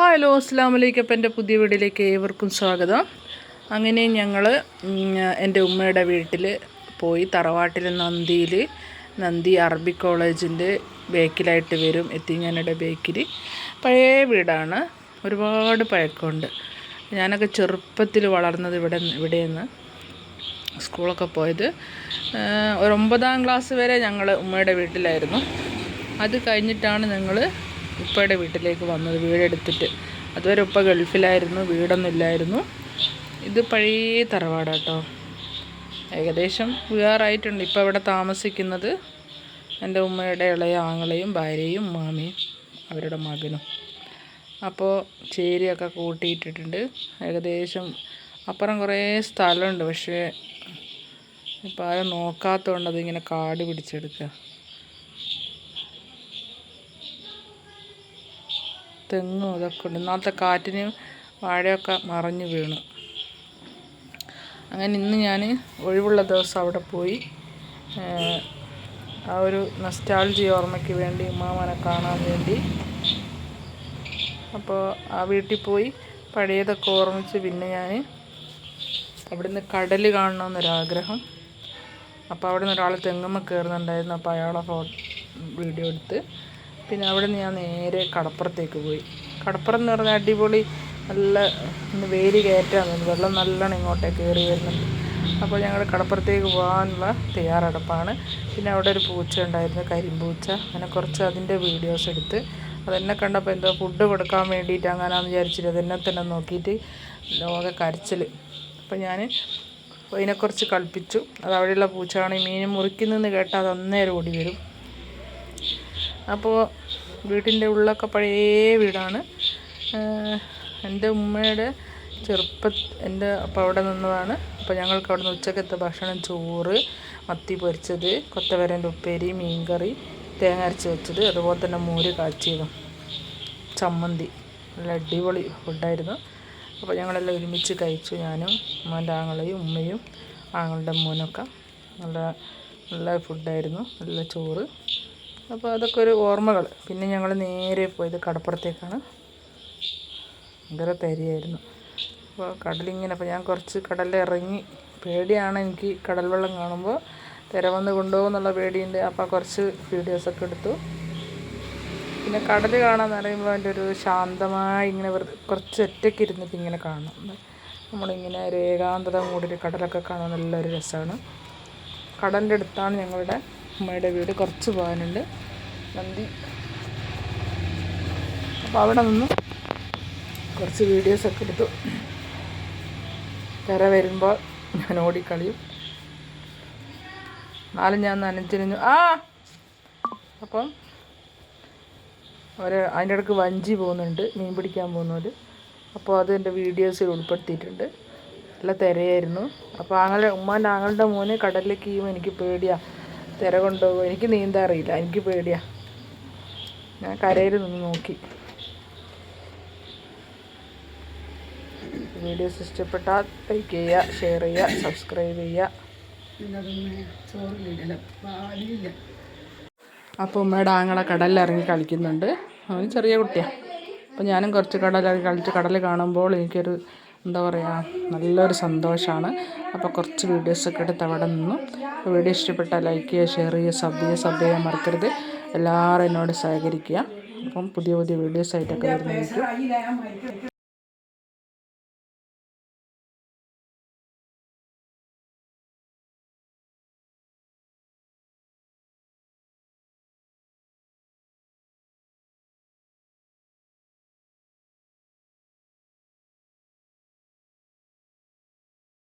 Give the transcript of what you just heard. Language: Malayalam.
ഹലോ അസ്സാം വലൈക്കും അപ്പം എന്റെ പുതിയ വീട്ടിലേക്ക് ഏവർക്കും സ്വാഗതം. അങ്ങനെ ഞങ്ങൾ എന്റെ ഉമ്മയുടെ വീട്ടിൽ പോയി തറവാട്ടിൽ നന്ദിയിൽ നന്ദി അറബി കോളേജിന്റെ ബേക്കിലായിട്ട് വരും എത്തിങ്ങാനയുടെ ബേക്കിൽ. പഴയ വീടാണ്. ഒരുപാട് പഴക്കമുണ്ട്. ഞാനൊക്കെ ചെറുപ്പത്തിൽ വളർന്നത് ഇവിടെ ഇവിടെയെന്ന് സ്കൂളൊക്കെ പോയത്. ഒരു ഒമ്പതാം ക്ലാസ് വരെ ഞങ്ങൾ ഉമ്മയുടെ വീട്ടിലായിരുന്നു. അത് കഴിഞ്ഞിട്ടാണ് ഞങ്ങൾ ഉപ്പയുടെ വീട്ടിലേക്ക് വന്നത് വീടെടുത്തിട്ട്. അതുവരെ ഉപ്പ ഗൾഫിലായിരുന്നു വീടൊന്നുമില്ലായിരുന്നു. ഇത് പഴയ തറവാടാട്ടോ. ഏകദേശം വേറായിട്ടുണ്ട് ഇപ്പോൾ ഇവിടെ താമസിക്കുന്നത് എന്റെ ഉമ്മയുടെ ഇളയ ആങ്ങളെയും ഭാര്യയും മാമിയും അവരുടെ മകനും. അപ്പോൾ ചേരിയൊക്കെ കൂട്ടിയിട്ടിട്ടുണ്ട്. ഏകദേശം അപ്പുറം കുറേ സ്ഥലമുണ്ട്. പക്ഷേ ഇപ്പോൾ ആരും നോക്കാത്തതുകൊണ്ട് അതിങ്ങനെ കാട് പിടിച്ചെടുക്കുക. തെങ്ങും ഇതൊക്കെ ഉണ്ട്. ഇന്നാളത്തെ കാറ്റിന് വാഴയൊക്കെ മറിഞ്ഞു വീണു. അങ്ങനെ ഇന്ന് ഞാൻ ഒഴിവുള്ള ദിവസം അവിടെ പോയി. ആ ഒരു നസ്റ്റാൾജി ഓർമ്മയ്ക്ക് വേണ്ടി ഉമ്മാമനെ കാണാൻ വേണ്ടി. അപ്പോൾ ആ വീട്ടിൽ പോയി പഴയതൊക്കെ ഓർമ്മിച്ച് പിന്നെ ഞാൻ അവിടുന്ന് കടൽ കാണണമെന്നൊരാഗ്രഹം. അപ്പോൾ അവിടെ നിന്ന് ഒരാൾ തെങ്ങുമ്മ കയറുന്നുണ്ടായിരുന്നു. അപ്പോൾ അയാളെ ഫോ വീഡിയോ എടുത്ത് പിന്നെ അവിടെ നിന്ന് ഞാൻ നേരെ കടപ്പുറത്തേക്ക് പോയി. കടപ്പുറം എന്ന് പറഞ്ഞാൽ അടിപൊളി നല്ല ഒന്ന് വേര് കയറ്റാൻ തോന്നുന്നു വെള്ളം നല്ലോണം ഇങ്ങോട്ടേക്ക് കയറി വരുന്നുണ്ട്. അപ്പോൾ ഞങ്ങൾ കടപ്പുറത്തേക്ക് പോകാനുള്ള തയ്യാറെടുപ്പാണ്. പിന്നെ അവിടെ ഒരു പൂച്ച ഉണ്ടായിരുന്നു കരിമ്പൂച്ച. അങ്ങനെ കുറച്ച് അതിന്റെ വീഡിയോസ് എടുത്ത് അതെന്നെ കണ്ടപ്പോൾ എന്തോ ഫുഡ് കൊടുക്കാൻ വേണ്ടിയിട്ട് അങ്ങനെയാണെന്ന് വിചാരിച്ചിട്ട് അതെന്നെ തന്നെ നോക്കിയിട്ട് ലോക കരച്ചിൽ അപ്പോൾ ഞാൻ അതിനെക്കുറിച്ച് കളിപ്പിച്ചു അത് അവിടെയുള്ള പൂച്ചയാണ് മീൻ മുറിക്കുന്നതെന്ന് കേട്ടാൽ അത് അന്നേരം ഓടി വരും. അപ്പോൾ വീട്ടിന്റെ ഉള്ളൊക്കെ പഴയ വീടാണ്. എന്റെ ഉമ്മയുടെ ചെറുപ്പ എന്റെ അപ്പം അവിടെ നിന്നതാണ്. അപ്പോൾ ഞങ്ങൾക്ക് അവിടെ നിന്ന് ഉച്ചക്കത്തെ ഭക്ഷണം ചോറ് മത്തി പൊരിച്ചത് കൊത്തവരന്റെ ഉപ്പേരി മീൻകറി തേങ്ങ അരച്ച് വെച്ചത് അതുപോലെ തന്നെ മോര് കാച്ചിയതും ചമ്മന്തി. നല്ല അടിപൊളി ഫുഡായിരുന്നു. അപ്പോൾ ഞങ്ങളെല്ലാം ഒരുമിച്ച് കഴിച്ചു ഞാനും ഉമ്മന്റെ ആങ്ങളെയും ഉമ്മയും ആങ്ങളുടെ മോനൊക്കെ. നല്ല നല്ല ഫുഡായിരുന്നു നല്ല ചോറ്. അപ്പോൾ അതൊക്കെ ഒരു ഓർമ്മകൾ പിന്നെ ഞങ്ങൾ നേരെ പോയത് കടപ്പുറത്തേക്കാണ്. ഭയങ്കര തരിയായിരുന്നു അപ്പോൾ കടലിങ്ങനെ അപ്പോൾ ഞാൻ കുറച്ച് കടലിൽ ഇറങ്ങി പേടിയാണ് എനിക്ക് കടൽ വെള്ളം കാണുമ്പോൾ തിര വന്ന് കൊണ്ടുപോകുന്നുള്ള പേടിയുണ്ട്. അപ്പോൾ കുറച്ച് വീഡിയോസൊക്കെ എടുത്തു. പിന്നെ കടൽ കാണാന്ന് പറയുമ്പോൾ അതിന്റെ ഒരു ശാന്തമായി ഇങ്ങനെ വെറുതെ കുറച്ച് ഒറ്റയ്ക്ക് ഇരുന്നിട്ട് ഇങ്ങനെ കാണണം. നമ്മളിങ്ങനെ ഒരു ഏകാന്തത കൂടി കടലൊക്കെ കാണാൻ നല്ലൊരു രസമാണ് കടലിന്റെ അടുത്താണ് ഞങ്ങളുടെ ഉമ്മയുടെ വീട് കുറച്ച് പോകാനുണ്ട്. നന്ദി. അപ്പോൾ അവിടെ നിന്ന് കുറച്ച് വീഡിയോസൊക്കെ എടുത്തു. കര വരുമ്പോൾ ഞാൻ ഓടിക്കളിയും. എന്നാലും ഞാൻ നനഞ്ഞിരിഞ്ഞു ആ! അപ്പം അവർ അതിന്റെ ഇടയ്ക്ക് വഞ്ചി പോകുന്നുണ്ട് മീൻ പിടിക്കാൻ പോകുന്നവർ അപ്പോൾ അത് എന്റെ വീഡിയോസിൽ ഉൾപ്പെടുത്തിയിട്ടുണ്ട്. നല്ല തിരയായിരുന്നു. അപ്പോൾ ആങ്ങളുടെ ഉമ്മാന്റെ ആങ്ങളുടെ മോന് കടലിലേക്ക് ചെയ്യുമ്പോൾ എനിക്ക് പേടിയാണ് തിര കൊണ്ടുപോകും. എനിക്ക് നീന്താൻ അറിയില്ല. എനിക്ക് പേടിയാ. ഞാൻ കരയിൽ നിന്ന് നോക്കി. വീഡിയോസ് ഇഷ്ടപ്പെട്ടാൽ ലൈക്ക് ചെയ്യുക ഷെയർ ചെയ്യുക സബ്സ്ക്രൈബ് ചെയ്യുക. അപ്പോൾ ഉമ്മയുടെ ആങ്ങളെ കടലിലിറങ്ങി കളിക്കുന്നുണ്ട്. അവന് ചെറിയ കുട്ടിയാണ് അപ്പോൾ ഞാനും കുറച്ച് കടലിറങ്ങി കളിച്ച് കടൽ കാണുമ്പോൾ എനിക്കൊരു എന്താ പറയുക നല്ലൊരു സന്തോഷമാണ് അപ്പോൾ കുറച്ച് വീഡിയോസൊക്കെ എടുത്ത് അവിടെ നിന്നു. വീഡിയോ ഇഷ്ടപ്പെട്ടാൽ ലൈക്ക് ചെയ്യുക ഷെയർ ചെയ്യുക സബ് ചെയ്യുക സബ് ചെയ്യാൻ മറക്കരുത്. എല്ലാവരും എന്നോട് സഹകരിക്കുക. അപ്പം പുതിയ പുതിയ വീഡിയോസായിട്ടൊക്കെ വരുന്നതായിരിക്കും.